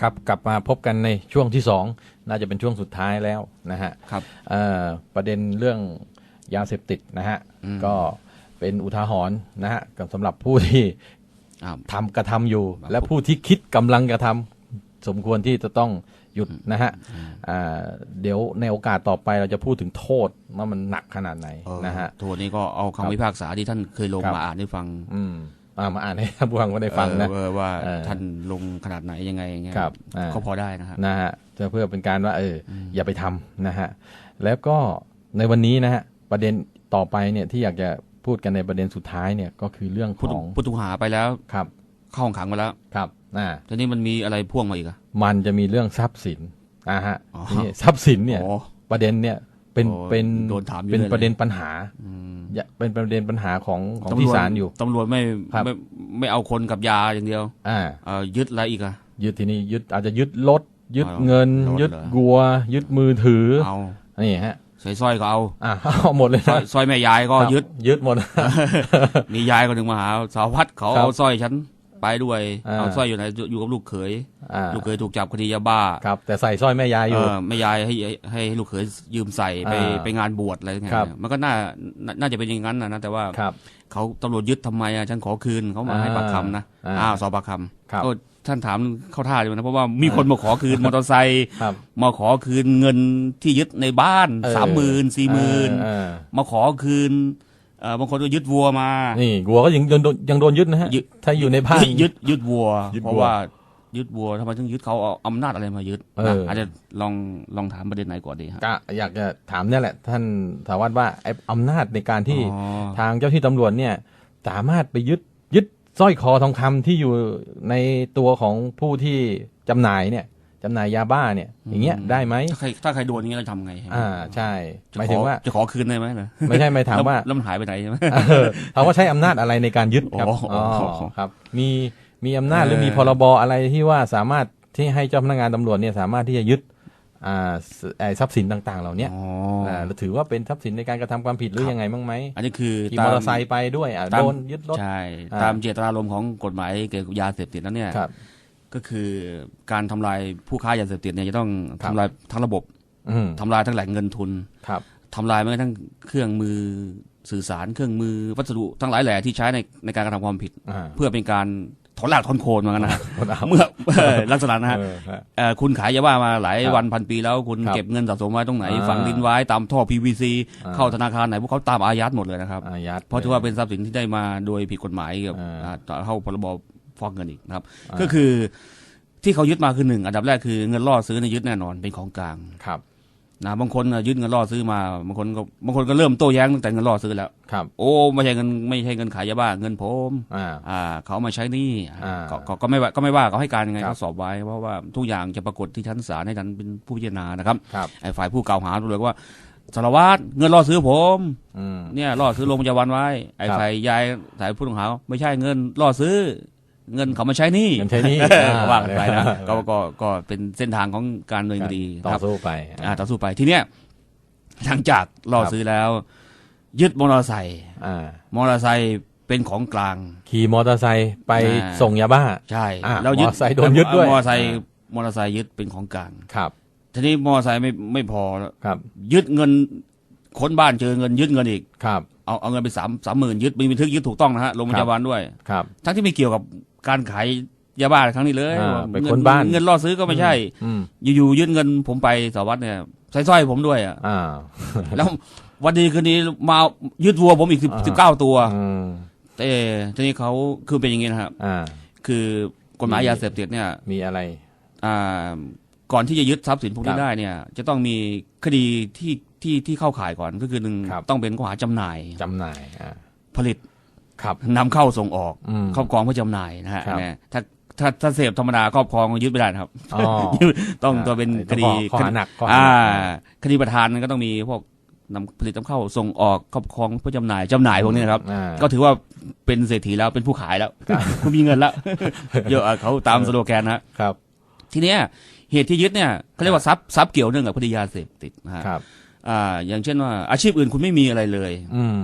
ครับกลับมาพบกันในช่วงที่สองน่าจะเป็นช่วงสุดท้ายแล้วนะฮะครับเอ่อประเด็นเรื่องยาเสพติดนะฮะอืมก็เป็นอุทาหรณ์นะฮะกับสำหรับผู้ที่อ่าทำกระทำอยู่ครับและผู้ที่คิดกำลังกระทำสมควรที่จะต้องหยุดนะฮะอ่าเดี๋ยวในโอกาสต่อไปเราจะพูดถึงโทษว่ามันหนักขนาดไหนเออนะฮะโทษนี้ก็เอาครับคำพิพากษาที่ท่านเคยลงครับมาอ่านให้ฟังอื มอ่ามาอ่านให้ท่านผู้ฟังก็ได้ฟังนะเออว่าเออท่านลงขนาดไหนยังไงอย่างเงี้ยครับอ่าก็พอได้นะครับนะฮะจะเพื่อเป็นการว่าเออออย่าไปทำนะฮะแล้วก็ในวันนี้นะฮะประเด็นต่อไปเนี่ยที่อยากจะพูดกันในประเด็นสุดท้ายเนี่ยก็คือเรื่องขผู้องผู้ต้องหาไปแล้วครับเข้าห้องขังมาแล้วครับอ่าทีนี้มันมีอะไรพ่วงมาอีกอะมันจะมีเรื่องทรัพย์สินอ่าฮะอ๋อนี่ทรัพย์สินเนี่ยอ๋อประเด็นเนี่ยเป็นโอ้เป็นโดนถามเยอะเป็นเลยประเด็นปัญหาอืมอย่า เป็นประเด็นปัญหาของของตำรวจที่ศาลอยู่ตำรวจไม่ครับไม่ไม่เอาคนกับยาอย่างเดียว อ่าเอ่อยึดอะไรอีกอะยึดทีนี้ยึดอาจจะยึดรถยึดเอาเงินรถยึดเหรอกัว ยึดมือถือเอานี่ฮะใส่สร้อยก็เอาอ่าเอาหมดเลยสร้อยนะสร้อยแม่ยายก็ครับยึดยึดหมดมียายคนหนึ่งมาหาสาวพัดเขาครับเอาสร้อยฉัน ไปด้วยอ่าเอาสร้อยอยู่ไหนอยู่อยู่กับลูกเขยอ่าลูกเขยถูกจับคดียาบ้าครับแต่ใส่สร้อยแม่ยายอยู่เออแม่ยายให้ให้ให้ลูกเขยยืมใส่ไปอ่าไปงานบวชอะไรเงี้ยครับมันก็น่าน่าน่าจะเป็นอย่างนั้นนะนะแต่ว่าครับเขาตำรวจยึดทำไมอะฉันขอคืนเขามาอ่าให้ปากคำนะอ่าอ้าวสอบปากคครับำก็ท่านถามเข้าท่าเลยนะเพราะว่ามีคนมาขอคืนมอเตอร์ไซค์ครับมาขอคืนเงินที่ยึดในบ้านเออสามหมื่นสี่หมื่นเออมาขอคืน เอ่อบางคนก็ยึดวัวมานี่วัวก็ยังยังโดนยังโดนยึดนะฮะยึดถ้าอยู่ในบ้าน ยึดยึดวัว ยึดเพราะวัวว่ายึดวัวทำไมถึงยึดเขาเอาอำนาจอะไรมายึดเออ นะอาจจะลองลองถามประเด็นไหนก่อนดีครับก็อยากจะถามเนี่ยแหละ ท่านสารวัตรว่าไอ้อำนาจในการที่อ๋อ ทางเจ้าที่ตำรวจเนี่ย สามารถไปยึดยึดสร้อยคอทองคำที่อยู่ในตัวของผู้ที่จำหน่ายเนี่ย จำหน่ายยาบ้าเนี่ย อย่างเงี้ยได้ไหมถ้าใครถ้าใครโดนอย่างนี้เราทำไงอ่าใช่จะหมายขถึองว่าจะขอคืนได้ไหมเหรอไม่ใช่ไม่ถามว่าแล้วแล้วมันหายไปไหนใช่ไหมเออถามว่าใช้อำนาจอะไรในการยึดครับอ๋ออ๋อ๋ออครับ มีมีอำนาจหรือมีพรบอะไรที่ว่าสามารถที่ให้เจ้าพนักงานตำรวจเนี่ยสามารถที่จะยึดอ่าสไอ้ทรัพย์สินต่าง ๆ เหล่าเนี้ยอ๋ออ่าถือว่าเป็นทรัพย์สินในการกระทำความผิดหรือยังไงบ้างไหม อันนี้คือขี่ตามอเตอร์ไซค์ไปด้วยอะตามโดนยึดรถใช่อ่าตามเจตนารมณ์ของกฎหมายเกี่ยวกับยาเสพติดแล้วเนี่ยครับ ก็คือการทำลายผู้ค้ายาเสพติดเนี่ยจะต้องครับทำลายทั้งระบบอืมทำลายทั้งแหล่งเงินทุนครับทำลายแม้กระทั่งเครื่องมือสื่อสารเครื่องมือวัสดุทั้งหลายแหล่ที่ใช้ในในการกระทำความผิดอ่าเพื่อเป็นการถอนหลากถอนโคนเหมือนกันนะฮะคนเอาเมื่อเอ่อลักษณะนะฮะเออฮะเอ่อคุณขายยาบ้ามาหลายครับวันพันปีแล้วคุณครับเก็บเงินสะสมไว้ตรงไหนอ่าฝังดินไว้ตามท่อ PVC อ่าเข้าธนาคารไหนพวกเขาตามอายัดหมดเลยนะครับอายัดเพราะถือว่าเป็นทรัพย์สินที่ได้มาโดยผิดกฎหมายเกี่ยวกับอ่าอ่าเข้าพรบ ฟอกเงินอีกนะครับอ่าก็คือที่เขายึดมาคือหนึ่งอันดับแรกคือเงินล่อซื้อในยยึดแน่นอนเป็นของกลางครับนะบางคนน่ะยึดเงินล่อซื้อมาบางคนก็บางคนก็เริ่มโต้แย้งตั้งแต่เงินล่อซื้อแล้วครับโอ้ไม่ใช่เงินไม่ใช่เงินขายยาบ้าเงินผมอ่าอ่าเขาเอามาใช้หนี่อ่าก็ก็ก็ไม่ว่าก็ไม่ว่าเขาให้การยังไงครับเขาสอบไว้เพราะว่าทุกอย่างจะปรากฏที่ชั้นศาลให้ท่านเป็นผู้พิจารณานะครับครับไอ้ฝ่ายผู้กล่าวหาตัวเลยว่าสารวัตรเงินล่อซื้อผมอืมเนี่ยล่อซื้อลงประจำวันไว้ ไอ้ครับฝ่ายยายฝ่ายผู้ต้องหาไม่ใช่เงินล่อซื้อ เงินเขามาใช้หนี่เงินใช้หนี่ก็ว่ากันไปนะก็ก็ก็เป็นเส้นทางของการดำเนินคดีต่อครับสู้ไปอ่าต่อสู้ไปทีเนี้ยหลังจากล่อซื้อแล้ว ยึดมอเตอร์ไซค์อ่ามอเตอร์ไซค์เป็นของกลาง ขี่มอเตอร์ไซค์ไปอ่า ส่งยาบ้า ใช่อ่าแล้วยึดมอเตอร์ไซค์โดนยึดด้วย มอเตอร์ไซค์มอเตอร์ไซค์ยึดเป็นของกลาง ครับทีนี้มอเตอร์ไซค์ไม่ไม่พอครับยึดเงินค้นบ้านเจอเงินยึดเงินอีก ครับ เอาเอาเงินไปสามสามหมื่นยึดมีบันทึกยึดถูกต้องนะฮะลงบันครัทึบกวันด้วยครับ ทั้งที่ไม่เกี่ยวกับการขายยาบ้าครั้งนี้เลยอ่าไปเงิค้นบ้านเงินล่อซื้อก็ไม่ใช่อืมอยู่ๆยึดเงินผมไปสารวัตรเนี่ยใส่สร้อยผมด้วยอะอ่าแล้ววันดีคืนนี้มายึดวัวผมอีกสิบอ่าสิบเก้าตัวอืมแต่ทีนี้เขาคือเป็นอย่างนี้นะครับอ่าคือกฎหมายยาเสพติดเนี่ย มีอะไร อ่า ก่อนที่จะยึดทรัพย์สินพวกครันี้บได้เนี่ย จะต้องมีคดีที่ ที่ที่เข้าข่ายก่อนก็คือหนึ่งครับ ต้องเป็นข้อหาจำหน่าย จำหน่ายอ่าผลิตครับ นำเข้าส่งออกอืมครอบครองเพื่อจำหน่ายนะฮะครับเนี่ยถ้าถ้าถ้าเสพธรรมดาครอบครองยึดไม่ได้นะครับ อ๋อ ต้องตัวเป็นคดีข้อหาหนักข้อหาอ่าหนักคดีประธานก็ต้องมีพวกนำผลิตนำเข้าส่งออกครอบครองเพื่อจำหน่ายจำหน่ายพวกนี้นะครับ อ่า ก็ถือว่าเป็นเศรษฐีแล้วเป็นผู้ขายแล้ว มีเงินแล้ว เยอะอะเขาตามสโลแกนนะฮะครับ ทีเนี้ยเหตุที่ยึดเนี่ยเขาเรียกว่าทรัพย์ทรัพย์เกี่ยวเนื่องกับคดียาเสพติดนะฮะครับ อ่า อย่างเช่นว่า อาชีพอื่นคุณไม่มีอะไรเลย อืม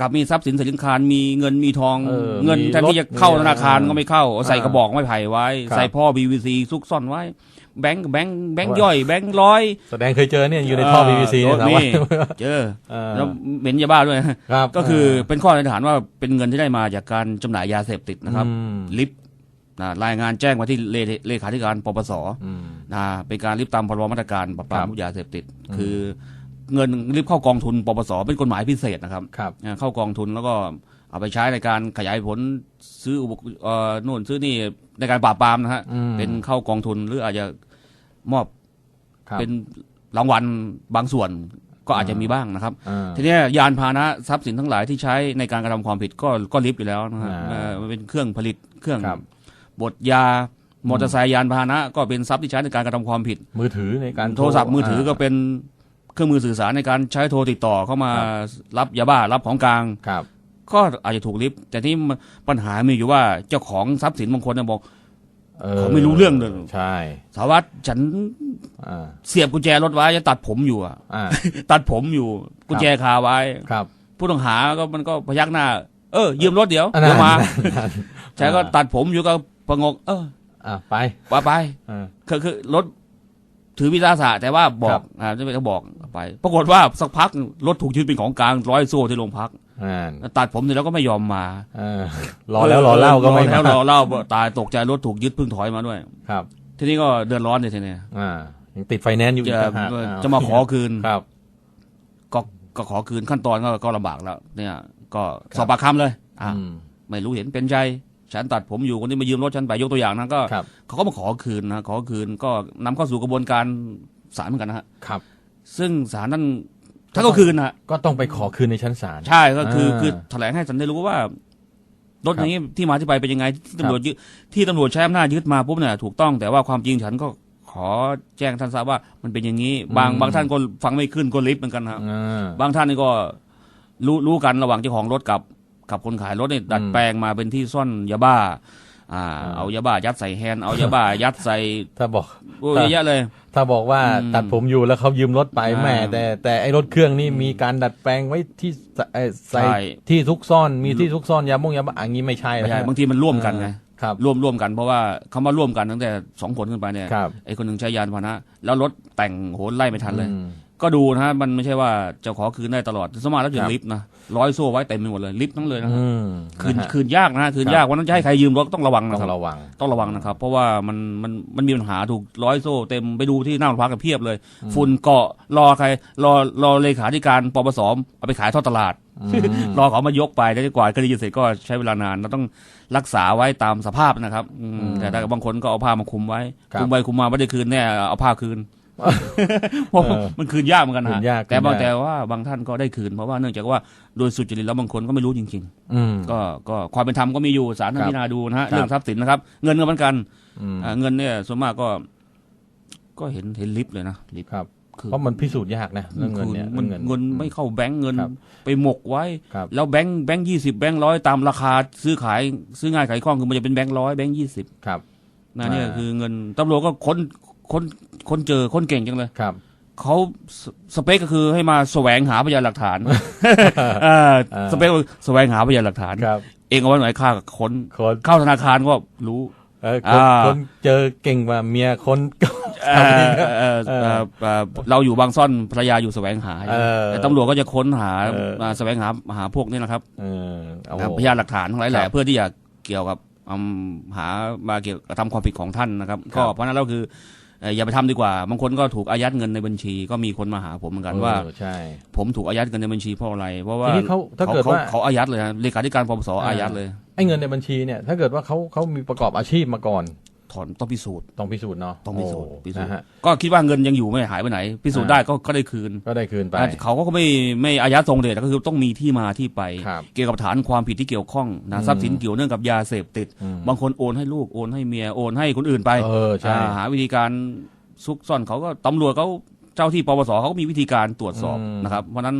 กับมีทรัพย์สินสินคารมีเงินมีทอง เออเงินมีแทนที่รถจะเข้ามีธนาคารอ่าก็ไม่เข้าใส่อ่ากระบอกไม้ไผ่ไว้ ครับ ใส่พ่อ BVC ซุกซ่อนไว้ แบงค์แบงค์แบงค์ว่าย่อยแบงค์ร้อยแสดงเคยเจอเนี่ยอยู่ในท่อ PVC เออนะมีว่าเจอ เออแล้วเหม็นยาบ้าด้วย ครับก็คือเป็นข้อสันนิษฐานว่าเป็นเงินที่ได้มาจากการจำหน่ายยาเสพติดนะครับ อืมลิฟต์นะรายงานแจ้งมาที่เลเลขาธิการปปสอืม นะเป็นการลิฟต์ตามพรบมาตรการปราบปรามครับผู้ยาเสพติด คือ เงินลิฟต์เข้ากองทุนปปสเป็นกฎหมายพิเศษนะครับครับอ่าเข้ากองทุนแล้วก็เอาไปใช้ในการขยายผลซื้ออุปกรณ์เอ่อนู่นซื้อนี่ในการปราบปรามนะฮะอืมเป็นเข้ากองทุนหรืออาจจะมอบครับเป็นรางวัลบางส่วนก็อาจจะมีบ้างนะครับอ่าทีเนี้ยยานพาหนะทรัพย์สินทั้งหลายที่ใช้ในการกระทำความผิดก็ก็ลิฟต์อยู่แล้วนะฮะอ่าเอ่อมันเป็นเครื่องผลิตเครื่องครับบดยามอเตอร์ไซค์ยานพาหนะ ก็เป็นทรัพย์ที่ใช้ในการกระทำความผิด มือถือในการโทรศัพท์มือถือก็เป็น เครื่องมือสื่อสารในการใช้โทรติดต่อเข้ามาครับรับยาบ้ารับของกลางครับก็อาจจะถูกลิฟต์แต่ที่มันปัญหามีอยู่ว่าเจ้าของทรัพย์สินบางคนเนี่ยบอกอเขาไม่รู้เรื่องเลยใช่สารวัตรฉันอ่าเสียบกุญแจรถไว้จะตัดผมอยู่อะอ่าตัดผมอยู่กุญแจคาไว้ครับ ผู้ต้องหาก็มันก็พยักหน้า เออยืมรถเดี๋ยวอันเดี๋ยวมานั้นใช่ก็ตัดผมอยู่ก็ประงก เอออ่าไปไปไปอ่าคือคือรถ ถือวิสาสะแต่ว่าบอครักบ อ่าจะไม่ต้องบอกไป ปรากฏว่าสักพักรถถูกยึดเป็นของกลางร้อยโซ่ที่โรงพัก อ่าตัดผมเสร็จแล้วก็ไม่ยอมมาเออรอแล้วรอเล่าก็ไม่รอแล้วมารอเล่าตายตกใจรถถูกยึดเพิ่งถอยมาด้วย ครับ ทีนี้ก็เดือดร้อนเลยทีเนี้ยอ่ายังติดไฟแนนซ์อยู่อีจะกต่างหากอ้าวจะมาขอคืน ครับ ก็ก็ขอคืนขั้นตอนก็ก็ลำบากแล้ว เนี่ย ก็สอบปากคำเลย อ่าอืม ไม่รู้เห็นเป็นใจ ฉันตัดผมอยู่คนที่มายืมรถฉันไปยกตัวอย่างนะก็ครับเขาก็มาขอคืนนะขอคืนก็นำเข้าสู่กระบวนการศาลเหมือนกันนะฮะครับ ซึ่งศาลนั่นถ้าก็คืนนะก็ต้องไปขอคืนในชั้นศาลใช่ก็คืออ่าคือแถลงให้สันได้รู้ว่ารถครับนี้ที่มาที่ไปเป็นยังไงที่ตำรวจยึดที่ตำรวจใช้อำนาจยึดมาปุ๊บเนี่ยถูกต้องแต่ว่าความจริงฉันก็ขอแจ้งท่านทราบว่ามันเป็นอย่างนี้ บางบางท่านก็ฟังไม่ขึ้นก็ลิฟต์เหมือนกันนะครับอ่าบางท่านนี่ก็รู้รู้กันระหว่างเจ้าของรถกับ กับคนขายรถเนี่ยดัดอืมแปลงมาเป็นที่ซ่อนยาบ้า อ่าอ่าเอายาบ้ายัดใส่แฮนด์เอายาบ้ายัดใส่ถ้าบอกโอ้ยเยอะแยะเลย ถ้าบอกว่าอืมตัดผมอยู่แล้วเขายืมรถไปอ่าแหม่แต่แต่ไอ้รถเครื่องนี่มีการดัดแปลงไว้ที่ใส่เอ่อใส่ใช่ที่ซุกซ่อนมีที่ซุกซ่อนยาบ้งยาบ้าอันนี้ไม่ใช่ไม่ใช่นะบางทีมันร่วมกันไงครับร่วมร่วมกันเพราะว่าคำว่าร่วมกันตั้งแต่สองคนขึ้นไปเนี่ยครับไอ้คนหนึ่งใช้ยานพาหนะ แล้วรถแต่งโหนไล่ไม่ทันเลยอืม ก็ดูนะฮะมันไม่ใช่ว่าจะขอคืนได้ตลอดสมมติแล้วอยู่ครับลิฟต์นะร้อยโซ่ไว้เต็มไปหมดเลยลิฟต์ทั้งเลยนะฮะอืมคืนนะฮะคืนยากนะฮะคืนครับยากวันนั้นจะให้ใครยืมรถต้องระวังต้อนะครับงระวัง ต้องระวังนะครับ เพราะว่ามันมันมันมีปัญหาถูกร้อยโซ่เต็มไปดูที่หน้าโรงพักกันเพียบเลย ฝุ่นเกาะรอใคร รอรอเลขาธิการปปสเอาไปขายทอดตลาดอืมรอเขามายกไปแล้วกว่าคดีจะเสร็จก็ใช้เวลานานเราต้องรักษาไว้ตามสภาพนะครับอืมอืมแต่ถ้าบางคนก็เอาผ้ามาคลุมไว้ครับคลุมไปคลุมมาไม่ได้คืนแน่เอาผ้าคืน เพราะเออมันคืนยากเหมือนกันนะคืนยากแต่บางคืนยากแต่ว่าบางท่านก็ได้คืนเพราะว่าเนื่องจากว่าโดยสุจริตแล้วบางคนก็ไม่รู้จริงอืมๆก็ก็ความเป็นธรรมก็มีอยู่ศาลท่านครับพิจารณาดูนะฮะครับเรื่องทรัพย์สินนะครับ เงินก็เหมือนกันอืมอ่าเงินเนี่ยส่วนมากก็ ก็เห็นเห็นลิฟต์เลยนะลิฟต์ครับคือเพราะมันพิสูจน์ยากนะเรื่องเงินเนี่ยมันเรื่องเงินไม่เข้าแบงก์เงินครับไปหมกไว้ครับแล้วแบงค์แบงค์ยี่สิบแบงค์ร้อยตามราคาซื้อขายซื้อง่ายขายคล่องคือมันจะเป็นแบงค์ร้อยแบงค์ยี่สิบครับนะเนี่ยอ่าคือเงินตำรวจก็ค้น ค้นค้นเจอค้นเก่งจังเลยครับเขาสสเปคก็คือให้มาแสวงหาพยานหลักฐานเอออ่าสเปคก็แสวงหาพยานหลักฐานครับเองเอาไว้ไหนค่ากับค้นคนเข้าธนาคารก็รู้เออคนอ่าคนเจอเก่งกว่าเมียคนเออเออเออเออเราอยู่บางซ่อนภรรยาอยู่แสวงหาเออแต่ตำรวจก็จะค้นหาเออมาแสวงหาหาพวกนี้นะครับเออเอานะครับพยานหลักฐานทั้งหลายแหคละรับเพื่อที่จะเกี่ยวกับอืมหามาเกี่ยวกับทำความผิดของท่านนะครับครับก็เพราะฉะนั้นเราคือเอ่ออย่าไปทำดีกว่า บางคนก็ถูกอายัดเงินในบัญชี ก็มีคนมาหาผมเหมือนกันว่าเออใช่ผมถูกอายัดเงินในบัญชีเพราะอะไร เพราะว่าทีนี้เขาถ้าเกิดว่าเขาอายัดเลยนะเลขาธิการปปสอ่าอายัดเลยไอ้เงินในบัญชีเนี่ย ถ้าเกิดว่าเขาเขามีประกอบอาชีพมาก่อน ถอนต้องพิสูจน์ต้องพิสูจน์เนาะต้องพิสูจน์โพิสูจน์นะฮะก็คิดว่าเงินยังอยู่ไม่หายไปไหน พิสูจน์อ่าได้ก็ก็ได้คืนก็ได้คืนไปอะเขาก็ไม่ไม่อายัดทรงเดชก็คือต้องมีที่มาที่ไปครับเกี่ยวกับฐานความผิดที่เกี่ยวข้องอืนะมทรัพย์สินเกี่ยวเนื่องกับยาเสพติดอืมบางคนโอนให้ลูกโอนให้เมียโอนให้คนอื่นไปเออใช่อ่าหาวิธีการซุกซ่อนเขาก็ตำรวจเขาเจ้าที่ปปสเขาก็มีวิธีการตรวจสอบอืมนะครับ เพราะฉะนั้น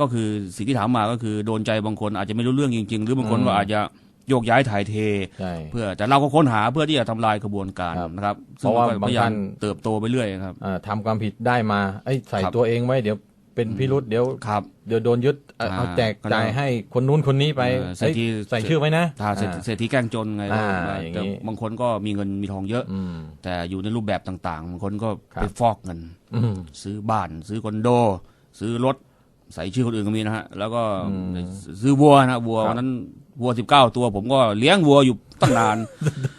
ก็คือสิ่งที่ถามมาก็คือโดนใจบางคนอาจจะไม่รู้เรื่องจริง ๆ หรือบางคนอืมก็อาจจะ โยกย้ายถ่ายเทใช่เพื่อแต่เราก็ค้นหาเพื่อที่จะทำลายกระบวนการครับนะครับเพราะว่าซึ่งก็บางพยายาท่ามนเติบโตไปเรื่อยครับอ่าทำความผิดได้มาไอ้ยใส่ครับตัวเองไว้เดี๋ยวเป็นพิรุษเดี๋ยวครับเดี๋ยวโดนยึดเอาอ่าเอาแจกก็จ่ายได้ให้คนนู้นคนนี้ไปเออใส่เฮ้ยที่ใส่ชื่อไว้นะถ้าเศรษฐอ่าเศรษฐีแกล้งจนไงอ่าแต่อย่างแต่นี้บางคนก็มีเงินมีทองเยอะอืมแต่อยู่ในรูปแบบต่างๆบางคนก็ครับไปฟอกเงินอืมซื้อบ้าน ซื้อคอนโด ซื้อรถใส่ชื่อคนอื่นก็มีนะฮะ แล้วก็อืมซื้อวัวนะวัวครับวันนั้น วัวสิบเก้าตัว ผมก็เลี้ยงวัวอยู่ตั้งนาน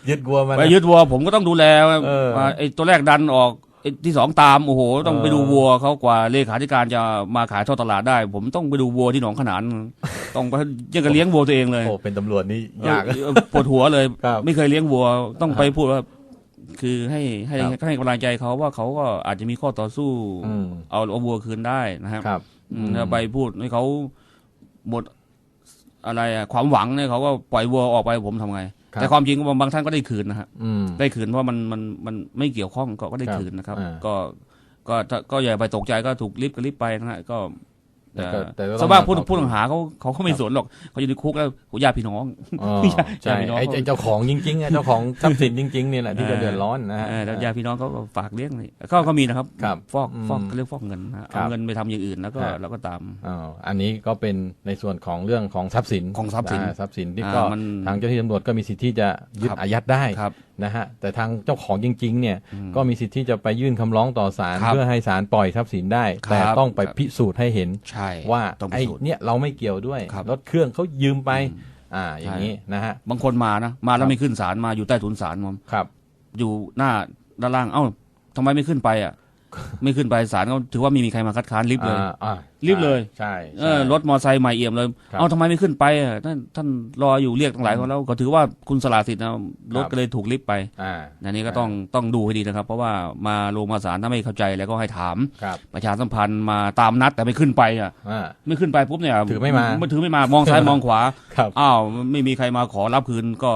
ยึดกลัวมันไปยึดวัวผมก็ต้องดูแลเออว่าไอ้ตัวแรกดันออกไอ้ที่สองตามโอ้โห ต้องเออไปดูวัวเขากว่าเลขาธิการจะมาขายทอดตลาดได้ ผมต้องไปดูวัวที่หนองขนาน ต้องไปยังกับเลี้ยงวัวตัวเองเลยโอ้เป็นตำรวจนี่ยากเออปวดหัวเลยครับไม่เคยเลี้ยงวัวต้องไปพูดว่าคือให้ให้ครับให้กำลังใจเขาว่าเขาก็อาจจะมีข้อต่อสู้อืมเอาเอาวัวคืนได้นะครับครับอืมถ้าไปพูดให้เขาหมด อะไรอะความหวังเนี่ยเขาก็ปล่อยวัวออกไปผมทำไงครับแต่ความจริงบางท่านก็ได้คืนนะฮะอืมได้คืนเพราะมันมันมันไม่เกี่ยวข้องก็ก็ได้ครับคืนนะครับอ่าก็ก็ถ้าก็อย่าไปตกใจก็ถูกลิฟต์ก็ลิฟต์ไปนะฮะก็ แต่ก็แต่ก็ต้องสภาพผู้มาขอบผู้ต้องหาเขาเขาเขาไม่สนหรอกเขาอยู่ในคุกแล้วญาติพี่น้องอ๋อญาติใช่พี่น้องไอ้ไอ้เจ้าของจริงๆอะเจ้าของทรัพย์สินจริงๆเนี่ยแหละที่จะเดือดร้อนนะฮะเออแล้วญาติพี่น้องเขาก็ฝากเลี้ยงนี่ก็ก็มีนะครับครับฟอกอืมฟอกเรียกฟอกเงินนะฮะครัเอาบเงินไปทำอย่างอื่นแล้วก็ครับแล้วก็ตามอ๋ออันนี้ก็เป็นในส่วนของเรื่องของทรัพย์สินของทรัพย์สินอ่าทรัพย์สินที่อ่าก็มันทางเจ้าหน้าที่ตำรวจก็มีสิทธิ์ที่จะยึดครับอายัดได้ครับ นะฮะแต่ทางเจ้าของจริงๆเนี่ยอืมก็มีสิทธิ์ที่จะไปยื่นคำร้องต่อศาลครับเพื่อให้ศาลปล่อยทรัพย์สินได้ ครับแต่ต้องไปครับพิสูจน์ให้เห็นใช่ว่าต้องพิไอ้สูจน์เนี่ยเราไม่เกี่ยวด้วยครับ รถเครื่องเขายืมไปอืมอ่าอย่างนี้นะฮะบางคนมานะมาแล้ครัวบไม่ขึ้นศาลมาอยู่ใต้ถุนศาลมครับ อยู่หน้าด้านล่างเอ้าทำไมไม่ขึ้นไปอะ ไม่ขึ้นไปศาลก็ถือว่าไม่มีใครมาคัดค้านลิฟต์เลยอ่าอ่ารีบเลยใช่เอใช่อรถมอไซค์ใหม่เอี่ยมเลยครับเอาทำไมไม่ขึ้นไปอะท่านท่านรออยู่เรียกตั้งหลายคนแล้วก็ถือว่าคุณสละสิทธิ์นะรถครับก็เลยถูกลิฟต์ไปอ่าอันนี้ก็ต้องต้องดูให้ดีนะครับ เพราะว่ามาลงมาศาลถ้าไม่เข้าใจแล้วก็ให้ถามครับประชาสัมพันธ์มาตามนัดแต่ไม่ขึ้นไปอะอ่าไม่ขึ้นไปปุ๊บเนี่ยถือไม่มาถือไม่มามองซ้ายมองขวาครับอ้าวไม่มีใครมาขอรับคืนก็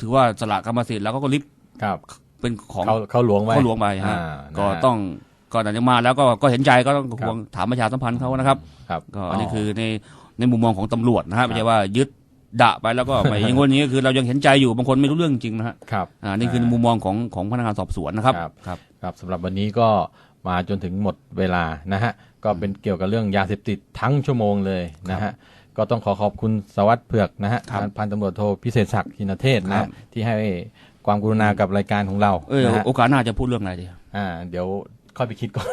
ถือว่าสละกรรมสิทธิ์แล้วก็ลิฟต์ครับ เป็นของเขาเขาหลวงไว้เขาหลวงไปฮะอ่าก็นะฮะต้องก่อนจะมาแล้วก็ก็เห็นใจก็ต้องครับห่วงถามประชาสัมพันธ์เขานะครับครับก็อันนี้คือในในมุมมองของตำรวจนะฮะไม่ใช่ว่ายึดดะไปแล้วก็ไม่อย่างงี้ก็คือเรายังเห็นใจอยู่บางคนไม่รู้เรื่องจริงนะฮะครับอ่านี่คือในมุมมองของของพนักงานสอบสวนนะครับครับครับครับสำหรับวันนี้ก็มาจนถึงหมดเวลานะฮะก็เป็นเกี่ยวกับเรื่องยาเสพติดทั้งชั่วโมงเลยนะฮะก็ต้องขอขอบคุณสวัสดิ์เผือกนะฮะครับพันตำรวจโทพิเศษศักดิ์หินเทศนะครัฮะบที่ให้ ความกรุณากับรายการของเราเออนะฮะโอกาสหน้าจะพูดเรื่องอะไรดีอ่า เดี๋ยวค่อยไปคิดก่อน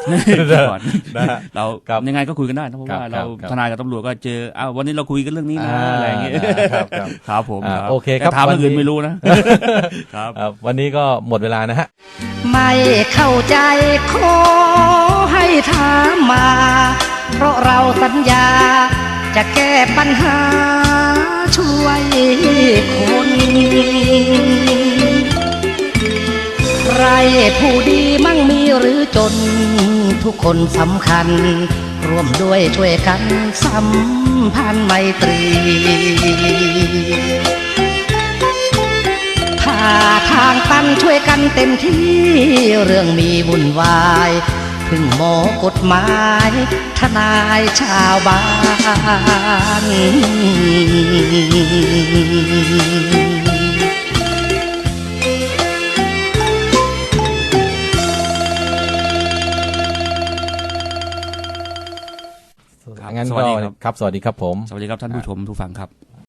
ก่อนนะฮะเราครับยังไงก็คุยกันได้นะเพราะครับว่าเราครับทนายกับตำรวจก็เจออ้าววันนี้เราคุยกันเรื่องนี้นะอ่าอะไรอย่างเงี้ยครับครับครับผมอ่ารับโอเคครับแต่ถามเรื่องอื่นวันนี้ไม่รู้นะครับอ่าวันนี้ก็หมดเวลานะฮะไม่เข้าใจขอให้ถามมา เพราะเราสัญญา จะแก้ปัญหาช่วยคน ใครผู้ดีมั่งมีหรือจน ทุกคนสำคัญ ร่วมด้วยช่วยกันสัมพันธ์ไมตรี ถ้าทางตันช่วยกันเต็มที่ เรื่องมีวุ่นวาย พึ่งหมอกฎหมาย ทนายชาวบ้าน งั้นสวัก็สดีครับ ครับ สวัสดีครับผม สวัสดีครับท่านผู้ชมทุกฟังครับ